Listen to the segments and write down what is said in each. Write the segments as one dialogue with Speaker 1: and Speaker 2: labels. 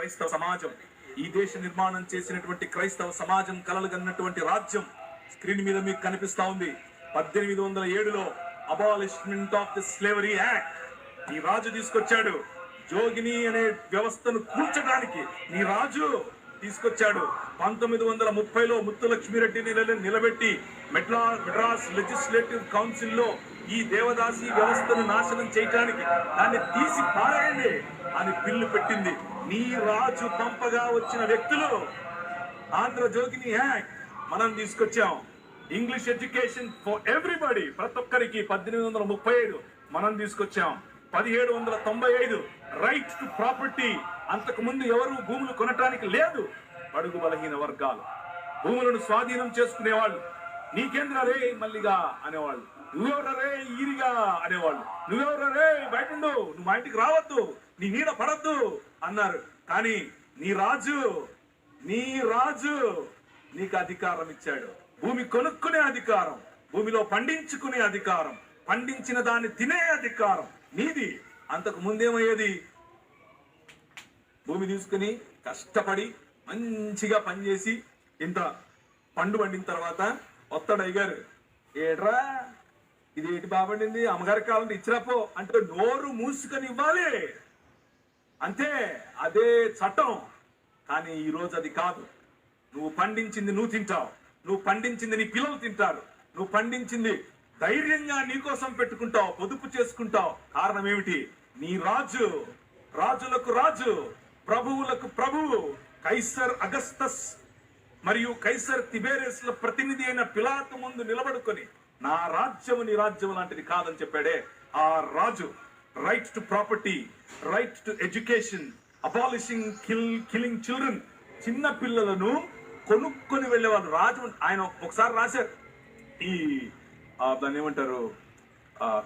Speaker 1: క్రైస్తవ సమాజం. ఈ దేశ నిర్మాణం చేసినటువంటి క్రైస్తవ సమాజం కలలుగన్నటువంటి రాజ్యం స్క్రీన్ మీద మీకు కనిపిస్తా ఉంది. పద్దెనిమిది వందల ఏడులో abolishment of the slavery act ఈ రాజు తీసుకొచ్చాడు. జోగిని అనే వ్యవస్థను కూర్చడానికి నీ రాజు తీసుకొచ్చాడు. పంతొమ్మిది వందల ముప్పైలో ముత్తులక్ష్మిరెడ్డిని నిలబెట్టి మెడ్రా మెడ్రాస్ లెజిస్లేటివ్ కౌన్సిల్లో ఈ దేవదాసి వ్యవస్థను నాశనం చేయటానికి దాన్ని తీసి పారేయండి అని బిల్లు పెట్టింది. నీ రాజు పంపగా వచ్చిన వ్యక్తులు ఆంధ్ర జోగిని యాక్ట్ మనం తీసుకొచ్చాం. English education for everybody. ప్రతి ఒక్కరికి పద్దెనిమిది వందల ముప్పై ఐదు మనం తీసుకొచ్చాం. పదిహేడు వందల తొంభై ఐదు. Right to property. అంతకు ముందు ఎవరు భూములు కొనటానికి లేదు. బడుగు బలహీన వర్గాలు. భూములను స్వాధీనం చేసుకునేవాళ్ళు. నీకేంద్ర రే మల్లిగా అనేవాళ్ళు. నువ్వెవర ఈరిగా అనేవాళ్ళు? నువ్వెవర బయట ఉండు నువ్వు మా ఇంటికి రావద్దు. నీ నీడ పడద్దు అన్నారు. కానీ నీ రాజు నీ రాజు నీకు అధికారం ఇచ్చాడు. భూమి కొనుక్కునే అధికారం భూమిలో పండించుకునే అధికారం పండించిన దాన్ని తినే అధికారం నీది. అంతకు ముందేమయ్యేది? భూమి తీసుకుని కష్టపడి మంచిగా పనిచేసి ఇంత పండు పండిన తర్వాత వస్తాడు అయ్యారు ఏడ్రా ఇది ఏంటి బాబండింది అమ్మగారి కావాలంటే ఇచ్చిరాపో అంటే నోరు మూసుకొని ఇవ్వాలి. అంతే అదే చట్టం. కానీ ఈ రోజు అది కాదు. నువ్వు పండించింది నువ్వు తింటావు. నువ్వు పండించింది నీ పిల్లలు తింటారు. నువ్వు పండించింది ధైర్యంగా నీ కోసం పెట్టుకుంటావు పొదుపు చేసుకుంటావు. కారణం ఏమిటి? నీ రాజు రాజులకు రాజు ప్రభువులకు ప్రభువు కైసర్ అగస్తస్ మరియు కైసర్ తిబేరియస్ల ప్రతినిధి అయిన పిలాతు ముందు నిలబడుకొని నా రాజ్యము నీ రాజ్యం లాంటిది కాదని చెప్పాడే ఆ రాజు. Right to property right to education abolishing kill killing children చిన్న పిల్లలను కొనుక్కొని వెళ్ళేవాళ్ళు రాజు ఆయన ఒకసారి రాశారు. ఈ దాన్ని ఏమంటారు?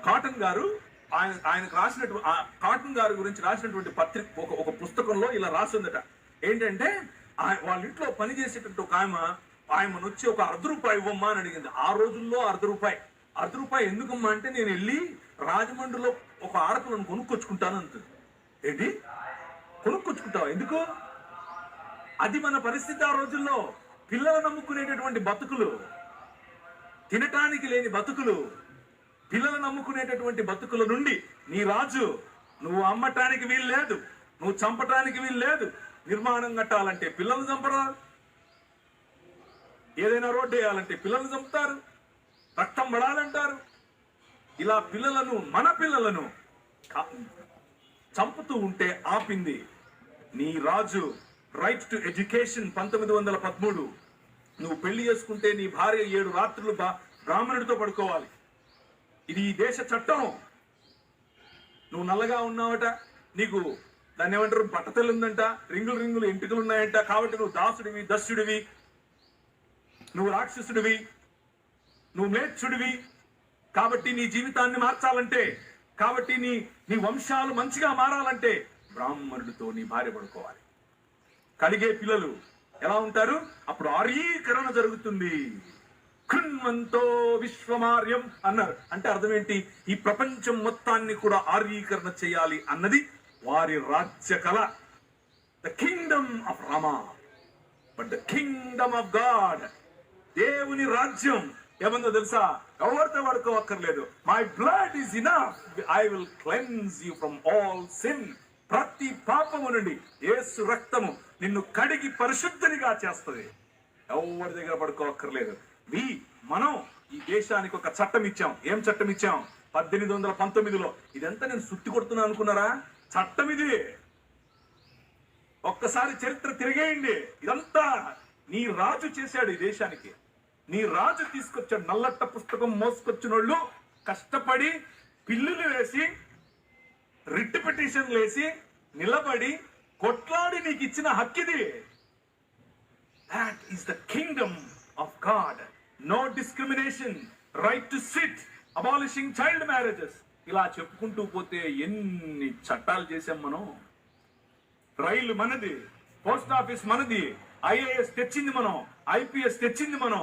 Speaker 1: కాటన్ గారు ఆయన ఆయనకు రాసినటువంటి ఆ కాటన్ గారి గురించి రాసినటువంటి పత్రిక ఒక ఒక పుస్తకంలో ఇలా రాసిందట ఏంటంటే వాళ్ళ ఇంట్లో పని చేసేటట్టు ఒక ఆమె ఆయమ్మను వచ్చి ఒక అర్ధ రూపాయి ఇవ్వమ్మా అని అడిగింది. ఆ రోజుల్లో అర్ధ రూపాయి. అర్ధ రూపాయి ఎందుకమ్మా అంటే నేను వెళ్ళి రాజమండ్రిలో ఒక ఆడపిల్లను కొనుక్కొచ్చుకుంటాను అంటుంది. ఏంటి? కొనుక్కొచ్చుకుంటావా? ఎందుకు? అది మన పరిస్థితి ఆ రోజుల్లో. పిల్లలు నమ్ముకునేటటువంటి బతుకులు. తినటానికి లేని బతుకులు. పిల్లలు నమ్ముకునేటటువంటి బతుకుల నుండి నీ రాజు నువ్వు అమ్మటానికి వీలు లేదు. నువ్వు చంపటానికి వీలు లేదు. నిర్మాణం కట్టాలంటే పిల్లలు చంపరా ఏదైనా రోడ్డు వేయాలంటే పిల్లలు చంపుతారు రక్తం పడాలంటారు. ఇలా పిల్లలను మన పిల్లలను చంపుతూ ఉంటే ఆపింది నీ రాజు. రైట్ టు ఎడ్యుకేషన్ పంతొమ్మిది వందల పదమూడు. నువ్వు పెళ్ళి చేసుకుంటే నీ భార్య ఏడు రాత్రులు బ్రాహ్మణుడితో పడుకోవాలి. ఇది ఈ దేశ చట్టం. నువ్వు నల్లగా ఉన్నావట నీకు దాన్ని ఏమంటారు బట్టతలు ఉందంట రింగులు రింగులు ఎంటుకలు ఉన్నాయంట కాబట్టి నువ్వు దాసుడివి దస్యుడివి. నువ్వు రాక్షసుడివి నువ్వు మేచ్చుడివి. కాబట్టి నీ జీవితాన్ని మార్చాలంటే కాబట్టి నీ నీ వంశాలు మంచిగా మారాలంటే బ్రాహ్మణుడితో నీ భార్య పడుకోవాలి. కలిగే పిల్లలు ఎలా ఉంటారు? అప్పుడు ఆర్యీకరణ జరుగుతుంది. కృణ్వంతో విశ్వమార్యం అన్నారు. అంటే అర్థం ఏంటి ఈ ప్రపంచం మొత్తాన్ని కూడా ఆర్యీకరణ చేయాలి అన్నది వారి రాజ్య కళ. The kingdom of Rama but the kingdom of God దేవుని రాజ్యం ఏమందో తెలుసా? ఎవరితో పడుకోవక్కర్లేదు my blood is enough I will cleanse you from all sin ప్రతి పాపము నుండి యేసు రక్తము నిన్ను కడిగి పరిశుద్ధనిగా చేస్తుంది. ఎవరి దగ్గర పడుకోవక్కర్లేదు. మీ మనం ఈ దేశానికి ఒక చట్టం ఇచ్చాం. ఏం చట్టం ఇచ్చాం? పద్దెనిమిది వందల పంతొమ్మిదిలో. ఇదంతా నేను సుట్టి కొడుతున్నా అనుకున్నారా? చట్టం ఇది. ఒక్కసారి చరిత్ర తిరిగేయండి. ఇదంతా నీ రాజు చేశాడు ఈ దేశానికి. నీ రాజు తీసుకొచ్చాడు నల్లట్ట పుస్తకం మోసుకొచ్చిన వాళ్ళు కష్టపడి పిల్లులు వేసి రిట్ పిటిషన్లు వేసి నిలబడి కొట్లాడి నీకు ఇచ్చిన హక్కిది. That is the kingdom of God no discrimination right to sit abolishing child marriages ఇలా చెప్పుకుంటూ పోతే ఎన్ని చట్టాలు చేశాం మనం? రైలు మనది పోస్ట్ ఆఫీస్ మనది ఐఏఎస్ తెచ్చింది మనం ఐపీఎస్ తెచ్చింది మనం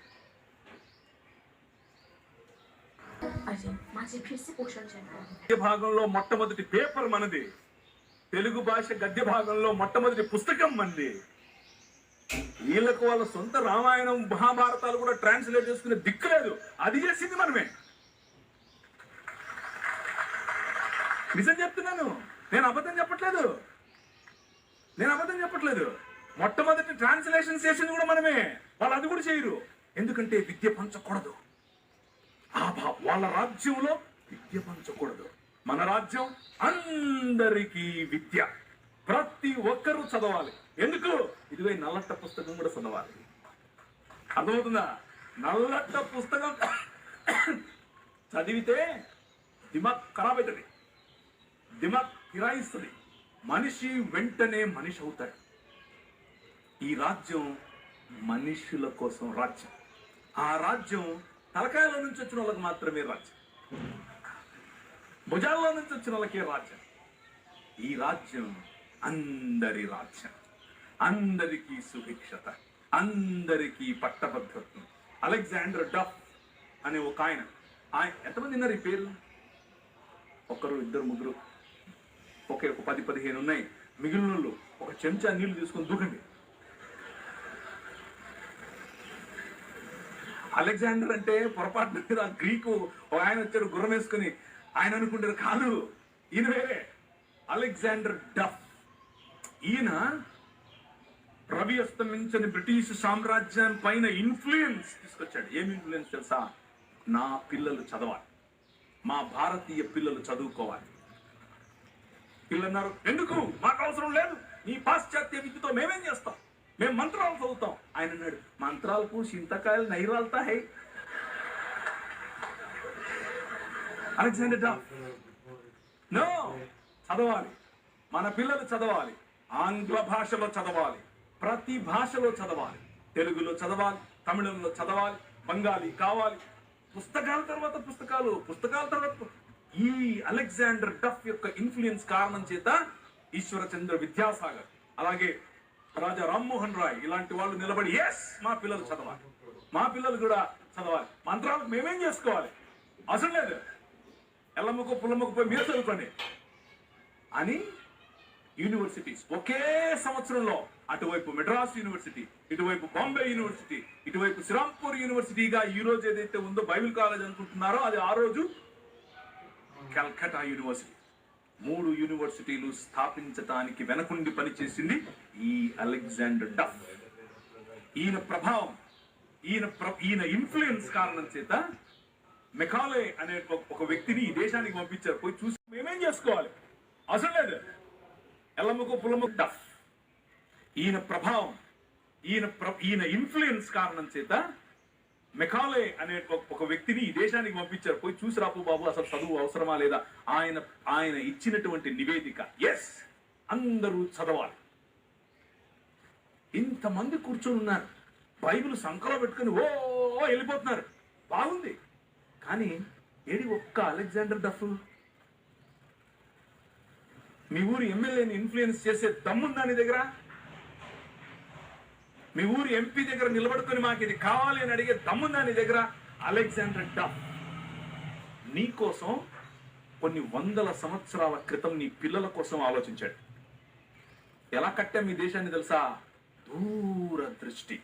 Speaker 1: గద్య భాగంలో మొట్టమొదటి పేపర్ మనది. తెలుగు భాష గద్య భాగంలో మొట్టమొదటి పుస్తకం మనది. వీళ్ళకు వాళ్ళ సొంత రామాయణం మహాభారతాలు కూడా ట్రాన్స్లేట్ చేసుకునే దిక్కు లేదు. అది చేసింది మనమే. నిజం చెప్తున్నాను నేను. అబద్ధం చెప్పట్లేదు. నేను అబద్ధం చెప్పట్లేదు. మొట్టమొదటి ట్రాన్స్లేషన్ చేసింది కూడా మనమే. వాళ్ళు అది కూడా చేయరు. ఎందుకంటే విద్య పంచకూడదు. వాళ్ళ రాజ్యంలో విద్య పంచకూడదు. మన రాజ్యం అందరికీ విద్య. ప్రతి ఒక్కరూ చదవాలి. ఎందుకు? ఇదిగో నల్లట్ట పుస్తకం కూడా చదవాలి. అర్థమవుతుందా? నల్లట్ట పుస్తకం చదివితే దిమాగ్ ఖరాబ్ అవుతుంది దిమాగ్ ఫిరాయిస్తుంది మనిషి వెంటనే మనిషి అవుతాడు. ఈ రాజ్యం మనుషుల కోసం రాజ్యం. ఆ రాజ్యం తలకాయల నుంచి వచ్చిన వాళ్ళకి మాత్రమే రాజ్యం. భుజాల నుంచి వచ్చిన వాళ్ళకే రాజ్యం. ఈ రాజ్యం అందరి రాజ్యం. అందరికీ సుభిక్షత. అందరికీ పట్టభద్రత్వం. అలెగ్జాండర్ డఫ్ అనే ఒక ఆయన. ఆయన ఎంతమంది ఉన్నారు ఈ పేర్లు? ఒకరు ఇద్దరు ముగ్గురు. ఒకే ఒక పది పదిహేను ఉన్నాయి. మిగిలిన వాళ్ళు ఒక చెంచా నీళ్ళు తీసుకొని దూకండి. అలెగ్జాండర్ అంటే పొరపాటున మీద గ్రీకు ఆయన వచ్చాడు గుర్రం వేసుకుని. ఆయన అనుకుంటారు కాదు. ఈయన వేరే. Alexander Duff. ఈయన రవి అస్తమించని బ్రిటిష్ సామ్రాజ్యం పైన ఇన్ఫ్లుయెన్స్ తీసుకొచ్చాడు. ఏం ఇన్ఫ్లుయెన్స్ తెలుసా? నా పిల్లలు చదవాలి. మా భారతీయ పిల్లలు చదువుకోవాలి. పిల్లన్నారు ఎందుకు? మాకు అవసరం లేదు. నీ పాశ్చాత్య విద్యతో మేమేం చేస్తాం? మేము మంత్రాలు చదువుతాం. ఆయన అన్నాడు మంత్రాలకు చింతకాయలు నైరాలతా హై అలెగ్జాండర్ నో చదవాలి. మన పిల్లలు చదవాలి. ఆంగ్ల భాషలో చదవాలి. ప్రతి భాషలో చదవాలి. తెలుగులో చదవాలి. తమిళంలో చదవాలి. బెంగాలీ కావాలి. పుస్తకాల తర్వాత పుస్తకాలు పుస్తకాల తర్వాత ఈ అలెగ్జాండర్ డఫ్ యొక్క ఇన్ఫ్లుయెన్స్ కారణం చేత ఈశ్వరచంద్ర విద్యాసాగర్ అలాగే రాజా రామ్మోహన్ రాయ్ ఇలాంటి వాళ్ళు నిలబడి ఎస్ మా పిల్లలు చదవాలి. మా పిల్లలు కూడా చదవాలి. మంత్రాలకు మేమేం చేసుకోవాలి? అవసరం లేదు. ఎల్లమ్మకు పుల్లమ్మకు పోయి మీరు చదువుకోండి. అని యూనివర్సిటీస్ ఒకే సంవత్సరంలో అటువైపు మెడ్రాస్ యూనివర్సిటీ ఇటువైపు బాంబే యూనివర్సిటీ ఇటువైపు శ్రీరాంపూర్ యూనివర్సిటీగా ఈ రోజు ఏదైతే ఉందో బైబిల్ కాలేజ్ అనుకుంటున్నారో అది ఆ రోజు కల్కటా యూనివర్సిటీ. మూడు యూనివర్సిటీలు స్థాపించటానికి వెనకుండి పనిచేసింది ఈ అలెగ్జాండర్ డఫ్. ఈయన ప్రభావం ఈయన ఈయన ఇన్ఫ్లుయెన్స్ కారణం చేత మెకాలే అనే ఒక- వ్యక్తిని ఈ దేశానికి పంపించారు. పోయి చూసి మేమేం చేసుకోవాలి? అసలు లేదు. ఎల్లమ్మకు పుల్లమ్మకు డఫ్. ఈయన ప్రభావం ఈయన ఈయన ఇన్ఫ్లుయెన్స్ కారణం చేత మెకాలే అనే ఒక- వ్యక్తిని ఈ దేశానికి పంపించారు. పోయి చూసి రాపు బాబు అసలు చదువు అవసరమా లేదా? ఆయన ఆయన ఇచ్చినటువంటి నివేదిక. ఎస్ అందరూ చదవాలి. ఇంతమంది కూర్చొని ఉన్నారు. బైబిల్ సంకలో పెట్టుకుని ఓ వెళ్ళిపోతున్నారు. బాగుంది. కానీ ఏడి ఒక్క అలెగ్జాండర్ డఫ్ మీ ఊరు ఎమ్మెల్యేని ఇన్ఫ్లుయెన్స్ చేసే దమ్ముందా నీ దగ్గర? మీ ఊరి ఎంపీ దగ్గర నిలబడుకొని మాకు ఇది కావాలి అని అడిగే దమ్ముందా నీ దగ్గర? Alexander Duff. నీ కోసం కొన్ని వందల సంవత్సరాల క్రితం నీ పిల్లల కోసం ఆలోచించాడు. ఎలా కట్టాం మీ దేశాన్ని తెలుసా? దూర దృష్టి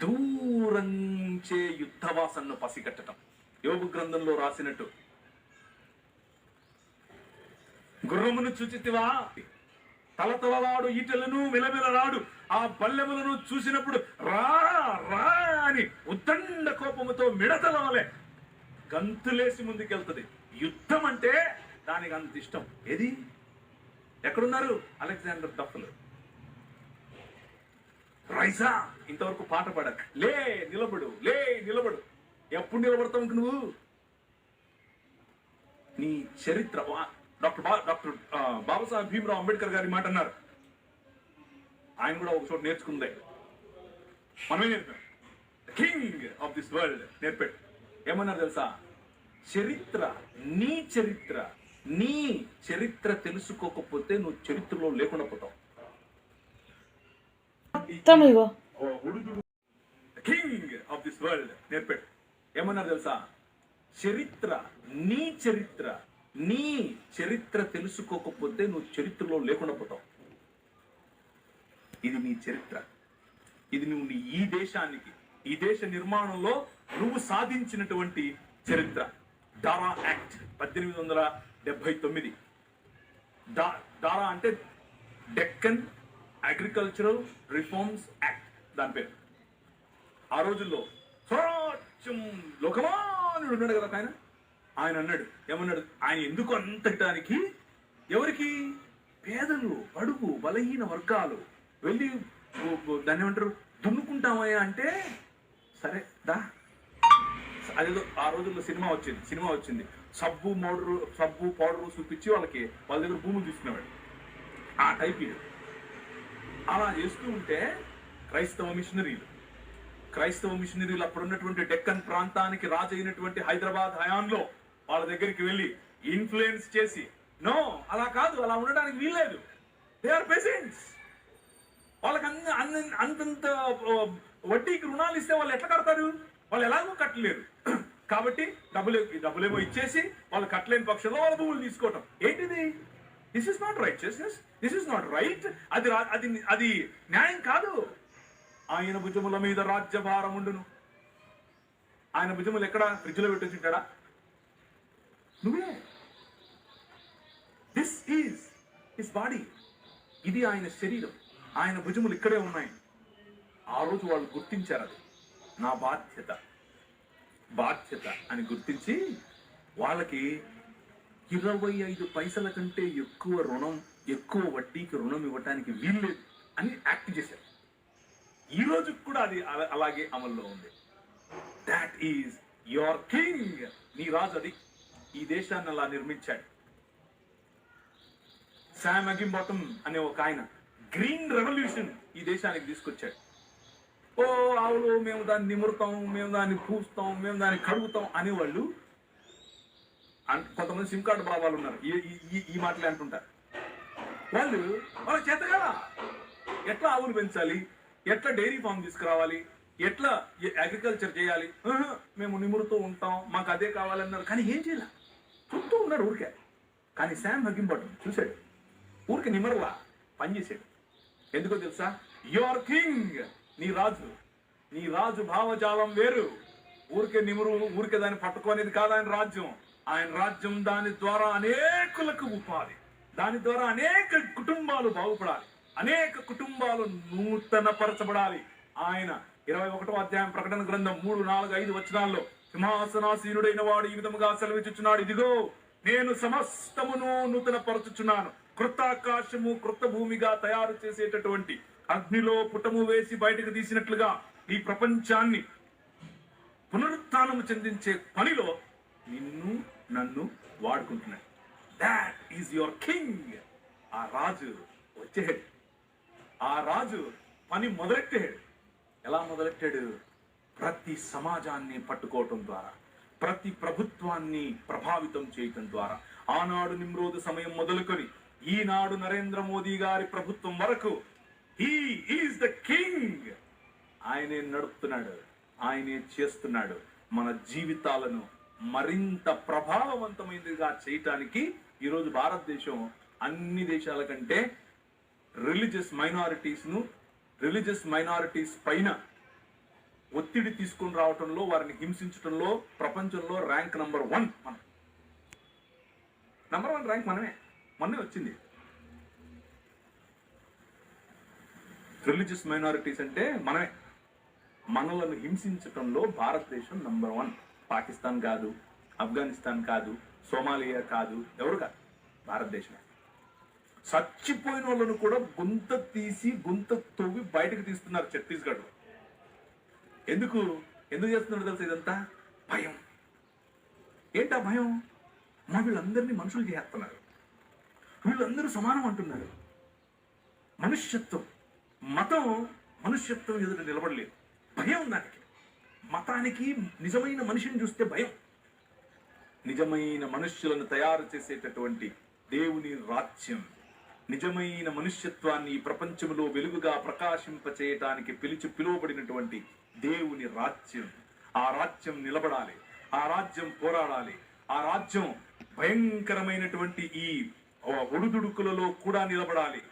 Speaker 1: దూరంచే యుద్ధవాసన్ను పసిగట్టడం యోగు గ్రంథంలో రాసినట్టు. గుర్రమును చూచితివా? తలతలలాడు ఈటలను మిలమిలలాడు ఆ పల్లెములను చూసినప్పుడు రా రా అని ఉద్దండ కోపముతో మిడతల వలె గంతులేసి ముందుకెళ్తది. యుద్ధం అంటే దానికి అంత ఇష్టం. ఏది? ఎక్కడున్నారు? అలెగ్జాండర్ డఫ్లు. రైసా ఇంతవరకు పాట పాడక లే నిలబడు లే నిలబడు. ఎప్పుడు నిలబడతావు నువ్వు? నీ చరిత్ర వా- డాక్టర్ డాక్టర్ బాబాసాహెబ్ భీమరావు అంబేద్కర్ గారి మాట అన్నారు. ఆయన కూడా ఒక చోట నేర్చుకుందే. మనమే నేర్పాం. కింగ్ ఆఫ్ దిస్ వరల్డ్ నేర్పాడు. ఏమన్నారు తెలుసా? చరిత్ర నీ చరిత్ర నీ చరిత్ర తెలుసుకోకపోతే నువ్వు చరిత్రలో లేకుండా పోతావు. కింగ్ ఆఫ్ దిస్ వరల్డ్ నేర్పాడు. ఏమన్నారు తెలుసా? చరిత్ర నీ చరిత్ర నీ చరిత్ర తెలుసుకోకపోతే నువ్వు చరిత్రలో లేకుండా పోతావు. ఇది నీ చరిత్ర. ఇది నువ్వు నీ ఈ దేశానికి ఈ దేశ నిర్మాణంలో నువ్వు సాధించినటువంటి చరిత్ర. డారా యాక్ట్ పద్దెనిమిది వందల డెబ్బై తొమ్మిది. డా డారా అంటే డెక్కన్ అగ్రికల్చరల్ రిఫార్మ్స్ యాక్ట్ దాని పేరు. ఆ రోజుల్లో స్వరాజ్యం లోకమానుడు ఉన్నాడు కదా ఆయన. ఆయన అన్నాడు ఏమన్నాడు? ఆయన ఎందుకు అంతటానికి? ఎవరికి? పేదలు అడుగు బలహీన వర్గాలు. వెళ్ళి దాన్ని ఏమంటారు? దున్నుకుంటామయ్యా అంటే సరే దా. అదేదో ఆ రోజుల్లో సినిమా వచ్చింది సినిమా వచ్చింది. సబ్బు మోడరు సబ్బు పౌడరు చూపించి వాళ్ళకి వాళ్ళ దగ్గర భూములు తీసుకునేవాడు. ఆ టైప్ ఇది అలా చేస్తూ ఉంటే క్రైస్తవ మిషనరీలు క్రైస్తవ మిషనరీలు అప్పుడు ఉన్నటువంటి డెక్కన్ ప్రాంతానికి రాజు అయినటువంటి హైదరాబాద్ హయాంలో వాళ్ళ దగ్గరికి వెళ్ళి ఇన్ఫ్లుయెన్స్ చేసి నో అలా కాదు అలా ఉండడానికి వీల్లేదు. దే ఆర్ పేషెంట్స్ వాళ్ళకి అన్ని అంతంత వడ్డీకి రుణాలు ఇస్తే వాళ్ళు ఎట్లా కడతారు? వాళ్ళు ఎలాగో కట్టలేరు. కాబట్టి డబ్బులు డబ్బులేమో ఇచ్చేసి వాళ్ళు కట్టలేని పక్షంలో వాళ్ళ భూములు తీసుకోవటం. ఏంటిది? This is not righteousness this is not right అది రా- అది అది న్యాయం కాదు. ఆయన భుజముల మీద రాజ్యభారం ఉండును. ఆయన భుజములు ఎక్కడ? ఫ్రిడ్జ్లో పెట్టేసి ఉంటాడా? నువ్వే. దిస్ ఈజ్ హిస్ బాడీ ఇది ఆయన శరీరం. ఆయన భుజములు ఇక్కడే ఉన్నాయి. ఆ రోజు వాళ్ళు గుర్తించారు అది. నా బాధ్యత. బాధ్యత అని గుర్తించి వాళ్ళకి ఇరవై ఐదు పైసల కంటే ఎక్కువ రుణం ఎక్కువ వడ్డీకి రుణం ఇవ్వటానికి వీల్లేదు అని యాక్ట్ చేశారు. ఈ రోజు కూడా అది అలాగే అమల్లో ఉంది. దాట్ ఈజ్ యువర్ కింగ్ నీ రాజు అది. ఈ దేశాన్ని అలా నిర్మించాడు. శామ్ అగింబాటం అనే ఒక ఆయన గ్రీన్ రెవల్యూషన్ ఈ దేశానికి తీసుకొచ్చాడు. ఓ ఆవులు మేము దాన్ని నిమురుతాం మేము దాన్ని పూస్తాం మేము దాన్ని కడుగుతాం అనేవాళ్ళు అన్- కొంతమంది సిమ్ కార్డు బాబాలు ఉన్నారు. ఈ- ఈ- ఈ- మాటలే అంటుంటారు. వాళ్ళు వాళ్ళ చేత కదా ఎట్లా ఆవులు పెంచాలి ఎట్లా డైరీ ఫామ్ తీసుకురావాలి ఎట్లా అగ్రికల్చర్ చేయాలి? మేము నిమురుతూ ఉంటాం మాకు అదే కావాలన్నారు. కానీ ఏం చేయాలి? చూస్తూ ఉన్నాడు ఊరికే కానీ శామ్ హగ్గింపటం చూశాడు. ఊరికి నిమరలా పనిచేశాడు ఎందుకో తెలుసా? యువర్ కింగ్ నీ రాజు. నీ రాజు భావజాలం వేరు. ఊరికే నిమురు ఊరికే దాన్ని పట్టుకోనేది కాదు ఆయన రాజ్యం. ఆయన రాజ్యం దాని ద్వారా అనేకులకు ఉపాధి దాని ద్వారా అనేక కుటుంబాలు బాగుపడాలి. అనేక కుటుంబాలు నూతన పరచబడాలి ఆయన ఇరవై ఒకటో అధ్యాయం ప్రకటన గ్రంథం మూడు నాలుగు ఐదు వచనాల్లో సింహాసనాసీనుడైన వాడు ఈ విధముగా సెలవిచ్చుచున్నాడు. ఇదిగో నేను సమస్తమును నూతన పరచుచున్నాను కృతాకాశము కృత భూమిగా తయారు చేసేటటువంటి అగ్నిలో పుటము వేసి బయటకు తీసినట్లుగా ఈ ప్రపంచాన్ని పునరుత్నము చెందించే పనిలో నిన్ను నన్ను వాడుకుంటున్నాడు దాట్ ఈజ్ యువర్ కింగ్ ఆ రాజు వచ్చేసాడు ఆ రాజు పని మొదలెట్టాడు ఎలా మొదలెట్టాడు? ప్రతి సమాజాన్ని పట్టుకోవటం ద్వారా ప్రతి ప్రభుత్వాన్ని ప్రభావితం చేయటం ద్వారా ఆనాడు నిమ్రోదు సమయం మొదలుకొని ఈనాడు నరేంద్ర మోదీ గారి ప్రభుత్వం వరకు హీ ఈజ్ ద కింగ్ ఆయనే నడుపుతున్నాడు ఆయనే చేస్తున్నాడు. మన జీవితాలను మరింత ప్రభావవంతమైనదిగా చేయటానికి ఈరోజు భారతదేశం అన్ని దేశాల కంటే రిలీజియస్ మైనారిటీస్ను రిలీజియస్ మైనారిటీస్ పైన ఒత్తిడి తీసుకొని రావటంలో వారిని హింసించడంలో ప్రపంచంలో ర్యాంక్ నంబర్ వన్ మనం. నంబర్ వన్ ర్యాంక్ మనమే. మొన్నే వచ్చింది. రిలీజియస్ మైనారిటీస్ అంటే మనమే. మనలను హింసించటంలో భారతదేశం నంబర్ వన్. పాకిస్తాన్ కాదు ఆఫ్ఘనిస్తాన్ కాదు సోమాలియా కాదు ఎవరు కాదు. భారతదేశమే. చచ్చిపోయిన వాళ్ళను కూడా గుంత తీసి గుంత తవ్వి బయటకు తీస్తున్నారు ఛత్తీస్గఢ్లో. ఎందుకు? ఎందుకు చేస్తున్నారు తెలుసు ఇదంతా? భయం. ఏంటా భయం? మా వీళ్ళందరినీ మనుషులు చేస్తున్నారు. వీళ్ళందరూ సమానం అంటున్నారు. మనుష్యత్వం. మతం మనుష్యత్వం ఎదుట నిలబడలేదు. భయం దానికి. మతానికి నిజమైన మనిషిని చూస్తే భయం. నిజమైన మనుష్యులను తయారు చేసేటటువంటి దేవుని రాజ్యం. నిజమైన మనుష్యత్వాన్ని ఈ ప్రపంచంలో వెలుగుగా ప్రకాశింప చేయటానికి పిలిచి పిలువబడినటువంటి దేవుని రాజ్యం. ఆ రాజ్యం నిలబడాలి. ఆ రాజ్యం పోరాడాలి. ఆ రాజ్యం భయంకరమైనటువంటి ఈ ఒడిదుడుకులలో కూడా నిలబడాలి.